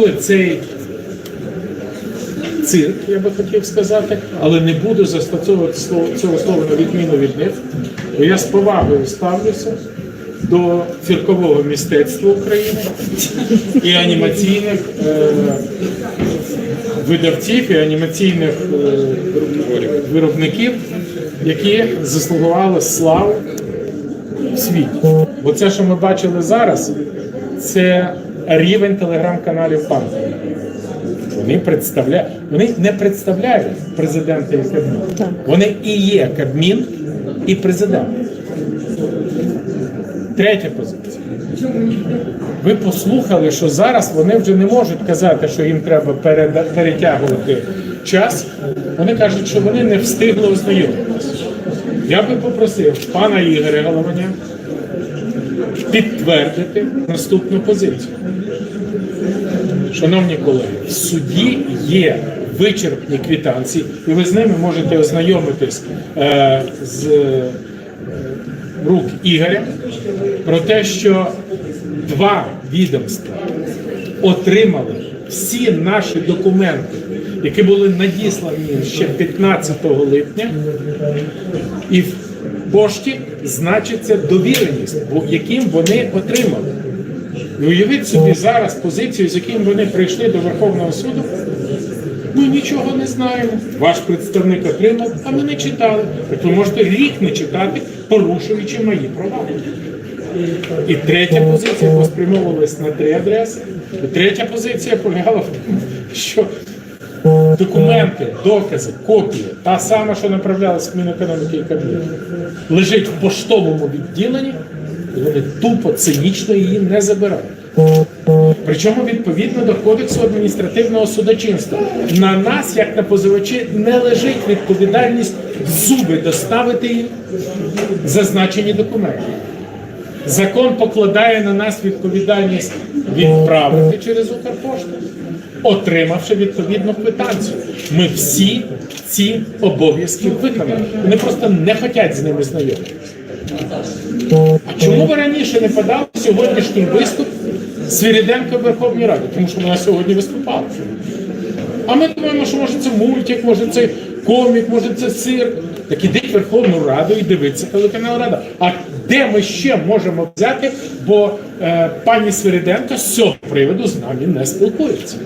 чули цей цирк, я би хотів сказати, але не буду застосовувати цього слова на відміну від них, бо я з повагою ставлюся до циркового мистецтва України і анімаційних е, видавців і анімаційних е, виробників, які заслугували славу світі. Бо це, що ми бачили зараз, це рівень телеграм-каналів Пантера. Вони представляють, вони не представляють президента і Кабмін. Вони і є Кабмін і президент. Третя позиція. Ви послухали, що зараз вони вже не можуть казати, що їм треба перетягувати час. Вони кажуть, що вони не встигли ознайомитися. Я би попросив пана Ігоря Голованя підтвердити наступну позицію. Шановні колеги, в суді є вичерпні квитанції, і ви з ними можете ознайомитись е, з е, рук Ігоря про те, що два відомства отримали всі наші документи, які були надіслані ще 15 липня, і в пошті значиться довіреність, яким вони отримали. І уявіть собі зараз позицію, з яким вони прийшли до Верховного суду. Ми нічого не знаємо. Ваш представник отримав, а ми не читали. Так ви можете рік не читати, порушуючи мої права. І третя позиція поспрямовувалась на три адреси. І третя позиція полягала в тому, що документи, докази, копії, та сама, що направлялась в Мінекономіки і Кабміну, лежить в поштовому відділенні, і вони тупо цинічно її не забирають. Причому відповідно до кодексу адміністративного судочинства на нас, як на позивачі, не лежить відповідальність в зуби доставити їм зазначені документи. Закон покладає на нас відповідальність відправити через Укрпошту, отримавши відповідну квитанцію. Ми всі ці обов'язки виконали. Вони просто не хочуть з ними знайомитися. А чому ви раніше не подали сьогоднішній виступ Свіріденка в Верховній Раді? Тому що вона сьогодні виступала. А ми думаємо, що може це мультик, може це комік, може це цирк. Так ідіть в Верховну Раду і дивіться телеканал Рада. А де ми ще можемо взяти, бо е, пані Свириденко з цього приводу з нами не спілкується.